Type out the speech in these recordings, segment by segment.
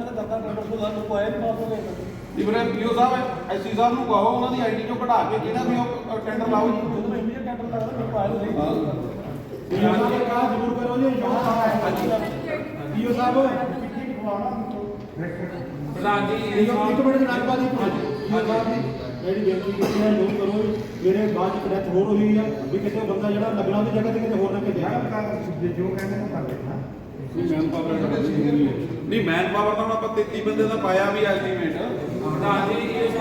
ਕੋਈ ਆਇਆ ਪਾਸ ਹੋ ਗਿਆ ਇਬਰੇ ਪੀਓ ਸਾਹਿਬ ਐਸਸੀ ਸਾਹਿਬ ਨੂੰ ਕਹੋ ਉਹਨਾਂ ਦੀ ਆਈਡੀ ਚੋਂ ਕਢਾ ਕੇ ਜਿਹੜਾ ਵੀ ਉਹ ਟੈਂਡਰ ਲਾਓ ਜੀ। ਜਦੋਂ ਮੈਂ ਇੰਡੀਆ ਟੈਂਡਰ ਲੱਗਦਾ ਨਹੀਂ ਪਾਇਆ ਨਹੀਂ। ਪੀਓ ਸਾਹਿਬ ਇਹ ਕਾਹ ਜ਼ਰੂਰ ਕਰੋ ਜੀ ਪੀਓ ਸਾਹਿਬ ਪਿੱਛੇ ਖਵਾਣਾ ਪ੍ਰਧਾਨ ਜੀ ਇੱਕ ਇੱਕ ਮਿੰਟ ਜਨਾਬ ਬਾਜੀ ਪੀਓ ਸਾਹਿਬ ਦੀ ਜਿਹੜੀ ਬੇਨਤੀ ਕੀਤੀ ਹੈ ਨੋਟ ਕਰੋ ਮੇਰੇ ਬਾਅਦ ਚ ਡੈਥ ਹੋਰ ਹੋਈ ਹੈ ਵੀ ਕਿਤੇ ਬੰਦਾ ਜਿਹੜਾ ਲੱਗਣਾ ਉਹਦੀ ਜਗ੍ਹਾ ਤੇ ਕਿਤੇ ਹੋਰ ਨਾ ਕਿਤੇ। ਜੋ ਕਹਿੰਦੇ ਨੇ ਕਰ ਦੇਣਾ ਮੈਨ ਨਹੀਂ ਮੈਨ ਪਾਵਰ ਤਾਂ ਹੁਣ ਆਪਾਂ 33 ਬੰਦੇ ਦਾ ਪਾਇਆ ਵੀ ਐਸਟੀਮੇਟ ਪ੍ਰਧਾਨ ਜੀ ਇਹ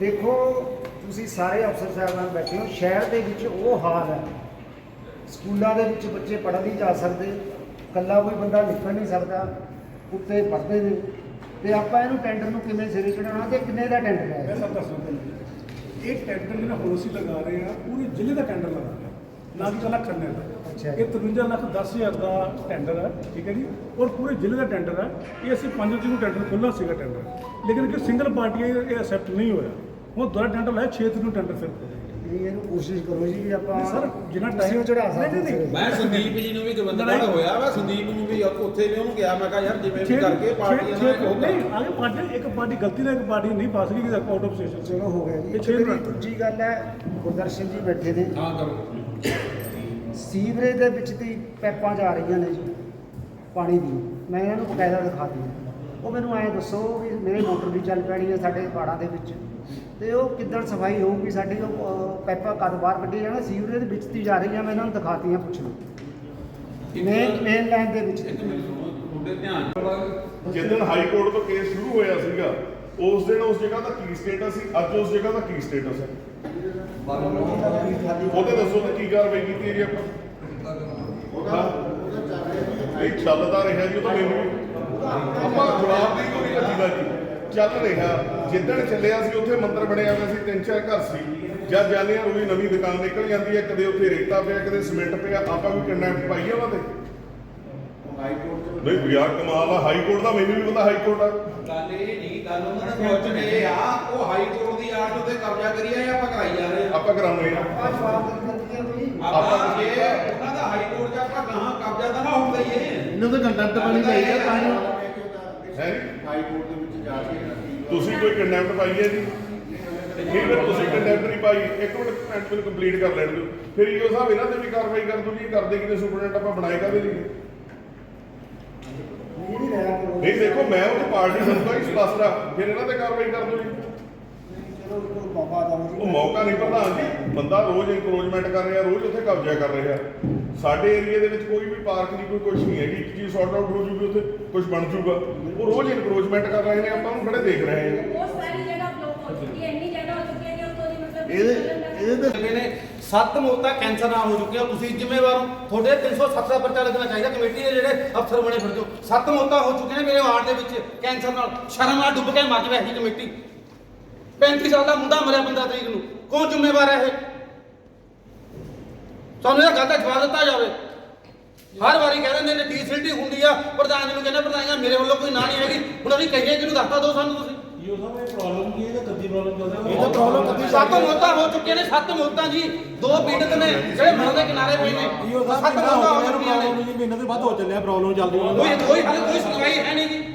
ਦੇਖੋ ਤੁਸੀਂ ਸਾਰੇ ਅਫਸਰ ਸਾਹਿਬਾਨ ਬੈਠੇ ਹੋ ਸ਼ਹਿਰ ਦੇ ਵਿੱਚ ਉਹ ਹਾਲ ਹੈ। ਸਕੂਲਾਂ ਦੇ ਵਿੱਚ ਬੱਚੇ ਪੜ੍ਹ ਨਹੀਂ ਜਾ ਸਕਦੇ ਕੱਲਾ ਕੋਈ ਬੰਦਾ ਨਿਕਲ ਨਹੀਂ ਸਕਦਾ ਉੱਤੇ ਪੜ੍ਹਦੇ ਨੇ। ਤੇ ਆਪਾਂ ਇਹਨੂੰ ਟੈਂਡਰ ਨੂੰ ਕਿਵੇਂ ਸਿਰੇ ਚੜਾਉਣਾ ਤੇ ਕਿੰਨੇ ਦਾ ਟੈਂਡਰ ਹੈ? ਸਭ ਦੱਸ ਦਿੰਦਾ ਇਹ ਟੈਂਡਰ ਜਿਹੜਾ ਹੁਣ ਅਸੀਂ ਲਗਾ ਰਹੇ ਆ ਪੂਰੇ ਜ਼ਿਲ੍ਹੇ ਦਾ ਟੈਂਡਰ ਲਗਾ ਰਹੇ ਆ ਨਾ ਕਿ ਕੱਲਾ ਖੰਨੇ ਦਾ। ਅੱਛਾ। ਇਹ 53 ਲੱਖ 10 ਹਜ਼ਾਰ ਦਾ ਟੈਂਡਰ ਹੈ ਠੀਕ ਹੈ ਜੀ। ਔਰ ਪੂਰੇ ਜ਼ਿਲ੍ਹੇ ਦਾ ਟੈਂਡਰ ਹੈ। ਇਹ ਅਸੀਂ 5 ਤਰੀਕ ਨੂੰ ਟੈਂਡਰ ਖੁੱਲ੍ਹਾ ਸੀਗਾ ਟੈਂਡਰ ਲੇਕਿਨ ਕਿ ਸਿੰਗਲ ਪਾਰਟੀ ਇਹ ਐਕਸੈਪਟ ਨਹੀਂ ਹੋਇਆ। ਹੁਣ ਦੁਬਾਰਾ ਟੈਂਡਰ ਲਾਇਆ 6 ਤਰੀਕ ਨੂੰ ਟੈਂਡਰ ਫਿਰ ਖੁੱਲ੍ਹੇਗਾ। ਵੀ ਇਹਨੂੰ ਕੋਸ਼ਿਸ਼ ਕਰੋ ਜੀ ਵੀ ਆਪਾਂ ਨਹੀਂ ਸਰ, ਜਿੰਨਾ time- ਚੜਾ ਨਹੀਂ, ਨਹੀਂ, ਸਕਦੇ ਨਹੀਂ। ਹੋ ਮੈਂ ਸੰਦੀਪ ਜੀ ਨੂੰ ਵੀ ਗਵੰਦਗੜ ਹੋਇਆ ਵਾ ਸੰਦੀਪ ਨੂੰ ਵੀ ਉੱਥੇ ਵੀ ਉਹਨੂੰ ਕਿਹਾ ਮੈਂ ਕਿਹਾ ਯਾਰ ਜਿਵੇਂ ਵੀ ਕਰਕੇ ਪਾਰਟੀਆਂ ਨਾਲ ਛੇ- ਉਹ ਨਹੀਂ ਆਗੇ ਪਾਰਟੀ ਇੱਕ ਪਾਰਟੀ ਗਲਤੀ ਨਾਲ ਇੱਕ ਪਾਰਟੀ ਨਹੀਂ ਪਾਸ ਗਈ ਆਊਟ ਆਫ ਸਟੇਸ਼ਨ ਚਲੋ ਹੋ ਗਿਆ ਜੀ। ਇਹ ਛੇ ਮਿੰਟ। ਦੂਜੀ ਗੱਲ ਹੈ ਗੁਰਦਰਸ਼ਨ ਜੀ ਬੈਠੇ ਨੇ। ਹਾਂ ਕਰੋ। ਸੀਵਰੇਜ ਦੇ ਵਿੱਚ ਦੀ ਪੈਪਾਂ ਜਾ ਰਹੀਆਂ ਨੇ ਜੀ ਪਾਣੀ ਦੀ। ਮੈਂ ਇਹਨਾਂ ਨੂੰ ਬਕਾਇਦਾ ਦਿਖਾਤੀ ਉਹ ਮੈਨੂੰ ਐਂ ਦੱਸੋ ਵੀ ਮੇਰੇ ਮੋਟਰ ਵੀ ਚੱਲ ਪੈਣੀ ਹੈ ਸਾਡੇ ਪਾੜਾਂ ਦੇ ਵਿੱਚ। ਤੇ ਉਹ ਕਿੱਦਣ ਸਫ਼ਾਈ ਹੋਊਗੀ ਸਾਡੀ ਉਹ ਪੈਪਾਂ ਕਦ ਬਾਹਰ ਕੱਢੀ ਜਾਣਾ ਸੀਵਰੇਜ ਦੇ ਵਿੱਚ ਦੀ ਜਾ ਰਹੀਆਂ ਮੈਂ ਇਹਨਾਂ ਨੂੰ ਦਿਖਾਤੀਆਂ ਪੁੱਛ ਲਓ ਮੇਨ ਮੇਨ ਲਾਈਨ ਦੇ ਵਿੱਚ। ਇੱਕ ਮਿੰਟ ਸੁਣੋ ਤੁਹਾਡੇ ਧਿਆਨ ਜਿੱਦਣ ਹਾਈ ਕੋਰਟ ਤੋਂ ਕੇਸ ਸ਼ੁਰੂ ਹੋਇਆ ਸੀਗਾ ਉਸ ਦਿਨ ਉਸ ਜਗ੍ਹਾ ਦਾ ਕੀ ਸਟੇਟਸ ਸੀ ਅੱਜ ਉਸ ਜਗ੍ਹਾ ਦਾ ਕੀ ਸਟੇਟਸ ਹੈ। ਉਹਦੇ ਦੱਸੋ ਤੇ ਕੀ ਕਾਰਵਾਈ ਕੀਤੀ ਜੀ ਆਪਾਂ? ਉਹਦਾ ਇਹ ਚੱਲਦਾ ਰਿਹਾ ਜੀ ਉਹ ਤਾਂ ਮੈਨੂੰ ਆਪਾਂ ਜਵਾਬ ਨਹੀਂ ਕੋਈ ਭੱਜੀਦਾ ਜੀ ਚੱਲ ਰਿਹਾ। ਜਿੱਦਣ ਚੱਲਿਆ ਸੀ ਉੱਥੇ ਮੰਦਿਰ ਬਣਿਆ ਹੋਇਆ ਸੀ ਤਿੰਨ ਚਾਰ ਘਰ ਸੀ। ਜਦ ਜਾਂਦੇ ਆ ਉਹਦੀ ਨਵੀਂ ਦੁਕਾਨ ਨਿਕਲ ਜਾਂਦੀ ਹੈ ਕਦੇ ਉੱਥੇ ਰੇਤਾ ਪਿਆ ਕਦੇ ਸੀਮੈਂਟ ਪਿਆ ਆਪਾਂ ਕੋਈ ਕੰਡੈਮ ਪਾਈਏ ਉਹਨਾਂ ਤੇ ਨਹੀਂ ਯਾਰ ਕਮਾਲ ਆ ਹਾਈ ਕੋਰਟ ਦਾ ਮੈਨੂੰ ਵੀ ਪਤਾ ਹਾਈ ਕੋਰਟ ਆ। ਗੱਲ ਇਹ ਨਹੀਂ ਗੱਲ ਉਹਨਾਂ ਦਾ ਸੋਚ ਇਹ ਆ ਉਹ ਹਾਈ ਕੋਰਟ ਦੀ ਆਰਟ ਉੱਤੇ ਕਬਜ਼ਾ ਕਰੀ ਆ ਆਪਾਂ ਕਰਾਈ ਜਾ ਰਹੇ ਆ ਆਪਾਂ ਕਰਾਉਣੇ ਆ। ਆ ਜਵਾਬ ਦੇ ਦਿੱਤੀਆਂ ਵੀ ਆਪਾਂ ਜੇ ਉਹਨਾਂ ਦਾ ਹਾਈ ਕੋਰਟ ਚ ਆਪਾਂ ਗਾਹਾਂ ਕਬਜ਼ਾ ਤਾਂ ਨਾ ਹੋਣ ਦਈਏ ਇਹਨਾਂ ਦੇ ਕੰਟੈਂਟ ਬਣੀ ਚਾਹੀਦੀ ਤਾਂ ਹੀ ਹੈ ਹਾਈ ਕੋਰਟ ਦੇ ਵਿੱਚ ਜਾ ਕੇ ਤੁਸੀਂ ਕੋਈ ਕੰਡੈਮਟ ਪਾਈ ਹੈ ਜੀ? ਫਿਰ ਤੁਸੀਂ ਕੰਡੈਮਟ ਨਹੀਂ ਪਾਈ। ਇੱਕ ਮਿੰਟ ਮਿੰਟ ਮੈਨੂੰ ਕੰਪਲੀਟ ਕਰ ਲੈਣ ਦਿਓ। ਫਿਰ ਇਹੋ ਸਾਹਿਬ ਇਹਨਾਂ ਤੇ ਵੀ ਕਾਰਵਾਈ ਕਰ ਦੋ ਜੀ ਕਰਦੇ ਕਿਤੇ ਸੁਪਰਡੈਂਟ ਆਪਾਂ ਬਣਾਏ ਕਾਦੇ ਲਈ? ਨਹੀਂ ਦੇਖੋ ਮੈਂ ਉਹ ਪਾਰਟੀ ਦਊਂਗਾ ਇਸ ਪਾਸਰਾ ਫਿਰ ਇਹਨਾਂ ਤੇ ਕਾਰਵਾਈ ਕਰ ਦੋ ਜੀ। ਉਹ ਮੌਕਾ ਨਹੀਂ ਪ੍ਰਧਾਨ ਜੀ। ਬੰਦਾ ਰੋਜ਼ ਇਨਕਰੋਚਮੈਂਟ ਕਰ ਰਿਹਾ ਰੋਜ਼ ਉੱਥੇ ਕਬਜ਼ਾ ਕਰ ਰਿਹਾ। ਸਾਡੇ ਏਰੀਆ ਦੇ ਵਿੱਚ ਕੋਈ ਵੀ ਪਾਰਕ ਨਹੀਂ ਕੋਈ ਕੁਝ ਨਹੀਂ ਹੈਗੀ। ਇੱਕ ਚੀਜ਼ ਸੌਟ ਆਊਟ ਹੋ ਜੂਗੀ ਉੱਥੇ ਕੁਝ ਬਣ ਜੂਗਾ। ਉਹ ਰੋਜ਼ ਇਨਕਰੋਚਮੈਂਟ ਕਰ ਰਹੇ ਨੇ ਆਪਾਂ ਨੂੰ ਖੜੇ ਦੇਖ ਰਹੇ ਹਾਂ। ਬਹੁਤ ਸਾਰੀ ਜਗ੍ਹਾ ਬਲੌਕ ਹੋ ਚੁੱਕੀ ਹੈ ਇੰਨੀ ਜਗ੍ਹਾ ਹੋ ਚੁੱਕੀ ਹੈ ਕਿ ਉੱਥੋਂ ਦੀ ਮਤਲਬ ਇਹਦੇ ਇਹਦੇ ਤੇ ਨੇ ਸੱਤ ਮੌਤਾਂ ਕੈਂਸਰ ਨਾਲ ਹੋ ਚੁੱਕੀਆਂ। ਤੁਸੀਂ ਜ਼ਿੰਮੇਵਾਰ ਹੋ। ਤੁਹਾਡੇ 307 ਦਾ ਪਰਚਾ ਲੱਗਣਾ ਚਾਹੀਦਾ। ਕਮੇਟੀ ਦੇ ਜਿਹੜੇ ਅਫਸਰ ਬਣੇ ਫਿਰਦੇ ਹੋ। ਸੱਤ ਮੌਤਾਂ ਹੋ ਚੁੱਕੀਆਂ ਨੇ ਮੇਰੇ ਵਾਰਡ ਦੇ ਵਿੱਚ ਕੈਂਸਰ ਨਾਲ। ਸ਼ਰਮ ਨਾਲ ਡੁੱਬ ਕੇ ਮਰ ਜਾਵੇ ਇਹ ਕਮੇਟੀ। 35 ਸਾਲ ਦਾ ਮੁੰਡਾ ਮਰਿਆ 15 ਤਰੀਕ ਨੂੰ। ਕੌਣ ਜ਼ਿੰਮੇਵਾਰ ਹੈ ਇਹ? ਸਾਨੂੰ ਇਹ ਗੱਲ ਦਾ ਜਵਾਬ ਦਿੱਤਾ ਜਾਵੇ। ਹਰ ਵਾਰੀ ਕਹਿ ਦਿੰਦੇ ਨੇ ਡੀਸਿਲਟੀ ਹੁੰਦੀ ਆ। ਪ੍ਰਧਾਨ ਜੀ ਨੂੰ ਕਹਿੰਦੇ ਪ੍ਰਧਾਨ ਜੀ ਮੇਰੇ ਵੱਲੋਂ ਕੋਈ ਨਾ ਨਹੀਂ ਹੈਗੀ। ਹੁਣ ਅਸੀਂ ਕਹੀਏ ਕਿ ਇਹਨੂੰ ਦੱਸਤਾ ਦਿਓ ਸਾਨੂੰ ਤੁਸੀਂ। ਇਹ ਸਾਹਿਬ ਇਹ ਪ੍ਰੋਬਲਮ ਕੀ ਹੈ ਇਹ ਕੱਦੀ ਪ੍ਰੋਬਲਮ ਚੱਲਦਾ ਇਹ ਤਾਂ ਪ੍ਰੋਬਲਮ ਕਦੀ ਸੱਤ ਮੌਤਾਂ ਹੋ ਚੁੱਕੀਆਂ ਨੇ ਸੱਤ ਮੌਤਾਂ ਜੀ। ਦੋ ਪੀੜਤ ਨੇ ਜਿਹੜੇ ਮਰਨ ਦੇ ਕਿਨਾਰੇ ਪਏ ਨੇ। ਇਹੋ ਸਾਹਿਬ ਸੱਤ ਕਿੰਨਾ ਮੌਤਾਂ ਹੋ ਹੋ ਗਿਆ ਚੁੱਕੀਆਂ ਪ੍ਰੋਬਲਮ ਨੇ ਜੀ ਮਹੀਨੇ ਤੋਂ ਵੱਧ ਹੋ ਚੱਲਿਆ ਪ੍ਰੋਬਲਮ ਚੱਲਦੀ ਉਹਨਾਂ ਕੋਈ ਦੀ ਕੋਈ ਹਾਲੇ ਕੋਈ ਸੁਣਵਾਈ ਹੈ ਨਹੀਂ ਜੀ।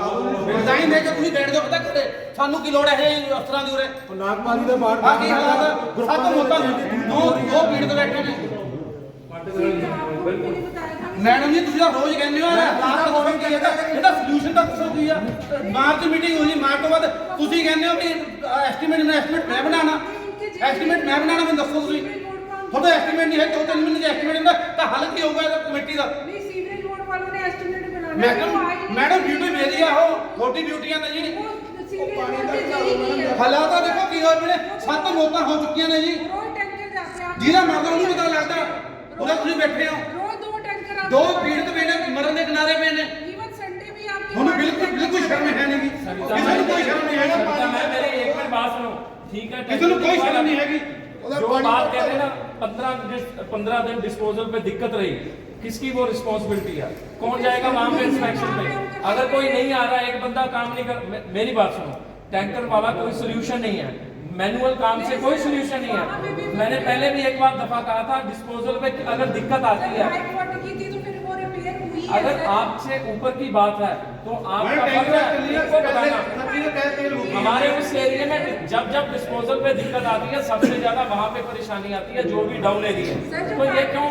ਰਿਜ਼ਾਈਨ ਦੇ ਕੇ ਤੁਸੀਂ ਬੈਠ ਜਾਓ ਪਤਾ ਕਿਤੇ ਸਾਨੂੰ ਕੀ ਲੋੜ ਹੈ ਇਹ ਅਫਸਰਾਂ ਦੀ ਉਰੇ? ਨਾਗਪਾਲੀ ਦਾ ਬਾੜ ਆ ਕੀ ਹਾਲਾਤ ਆ? ਸੱਤ ਮੌਤਾਂ ਦੋ ਦੋ ਪੀੜਤ ਬੈਠੇ ਨੇ। ਮੈਡਮ ਜੀ ਤੁਸੀਂ ਤਾਂ ਰੋਜ਼ ਕਹਿੰਦੇ ਹੋ ਹਾਲਾਤ ਦੱਸੋ ਕੀ ਹੈ ਇਹਦਾ ਸੋਲੂਸ਼ਨ ਤਾਂ ਦੱਸੋ ਕੀ ਆ? ਮਾਰਚ ਮੀਟਿੰਗ ਹੋਈ ਮਾਰਚ ਤੋਂ ਬਾਅਦ ਤੁਸੀਂ ਕਹਿੰਦੇ ਹੋ ਕਿ ਐਸਟੀਮੇਟ ਮੈਂ ਐਸਟੀਮੇਟ ਮੈਂ ਬਣਾਉਣਾ। ਐਸਟੀਮੇਟ ਮੈਂ ਬਣਾਉਣਾ ਮੈਨੂੰ ਦੱਸੋ ਤੁਸੀਂ। ਤੁਹਾਡਾ ਐਸਟੀਮੇਟ ਨਹੀਂ ਹੈ ਦੋ ਤਿੰਨ ਮਹੀਨੇ ਦਾ ਐਸਟੀਮੇਟ ਹੁੰਦਾ ਤਾਂ ਹੱਲ ਕੀ ਹੋਊਗਾ ਇਹਦਾ ਕਮੇਟੀ ਦਾ? ਨਹੀਂ ਸੀਵਰੇਜ ਨੇ ਐਸਟੀਮੇਟ ਬਣਾਉਣਾ ਮੈਡਮ ਮੈਡਮ ਡਿਊਟੀ ਮੇਰੀ ਆ ਉਹ ਛੋਟੀ ਡਿਊਟੀਆਂ ਨੇ ਜੀ ਸੀਵਰੇਜ ਬੋਰਡ ਦੀ ਜਿਹੜੀ ਕੀ ਹੈ ਹਾਲਾਤ ਦੇਖੋ ਕੀ ਹੋਏ ਨੇ ਸੱਤ ਮੌਤਾਂ ਹੋ ਚੁੱਕੀਆਂ ਨੇ ਜੀ ਰੋਜ਼ ਟੈਂਕਰ ਜਾਂਦੇ ਆ ਜਿਹਦਾ ਮਰਦਾ ਉਹਨੂੰ ਪਤਾ ਲੱਗਦਾ ਉਹਦਾ ਤੁਸੀਂ ਬੈਠੇ ਹੋ ਰੋਜ਼ ਦੋ ਟੈਂਕਰ ਆਉਂਦੇ ਦੋ ਪੀੜਤ ਪਏ ਨੇ ਮਰਨ ਦੇ ਕਿਨਾਰੇ ਪਏ ਨੇ ਈਵਨ ਸੰਡੇ ਵੀ ਆਪਕੀ ਤੁਹਾਨੂੰ ਬਿਲਕੁਲ ਬਿਲਕੁਲ ਸ਼ਰਮ ਹੈ ਨਹੀਂ ਕਿਸੇ ਨੂੰ ਕੋਈ ਸ਼ਰਮ ਨਹੀਂ सविता ਹੈਗੀ मैं मेरी एक मिनट बात सुनो ठीक है ਕਿਸੇ ਨੂੰ ਕੋਈ ਸ਼ਰਮ ਨਹੀਂ ਹੈਗੀ जो बात कहते हैं ना पंद्रह पंद्रह दिन डिस्पोजल पे दिक्कत रही किसकी वो रिस्पॉन्सिबिलिटी है? कौन जाएगा वहाँ पे इंस्पेक्शन पे? अगर कोई नहीं आ रहा एक बंदा काम नहीं कर मेरी बात सुनो। टैंकर वाला कोई सोल्यूशन नहीं है। मैनुअल काम से कोई सोल्यूशन नहीं है। मैंने पहले भी एक बार दफ़ा कहा था डिस्पोजल पे अगर दिक्कत आती है तो हुई अगर आपसे ऊपर की बात है तो आपका है? हमारे उस एरिया में जब जब डिस्पोजल पे दिक्कत आती है सबसे ज़्यादा वहाँ पे परेशानी आती है जो भी डाउन एरिया है। तो ये क्यों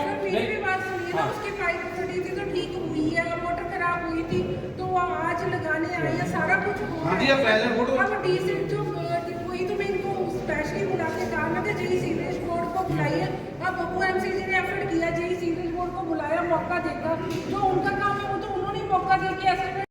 ना। उसकी पाइप फटी थी तो ठीक हुई है मोटर खराब हुई थी तो वो आज लगाने आए हैं सारा कुछ हुआ हाँ जी, है। अब present photo- अब डीसी जो हुई तो मैं इनको स्पेशली बुला के कहा मैं जय जेई सीवरेज बोर्ड को बुलाइए अब बब्बू एमसीजी ने एफर्ट किया जेई सीवरेज बोर्ड को बुलाया मौका देगा जो उनका काम है वो तो उन्होंने मौका दे के ऐसे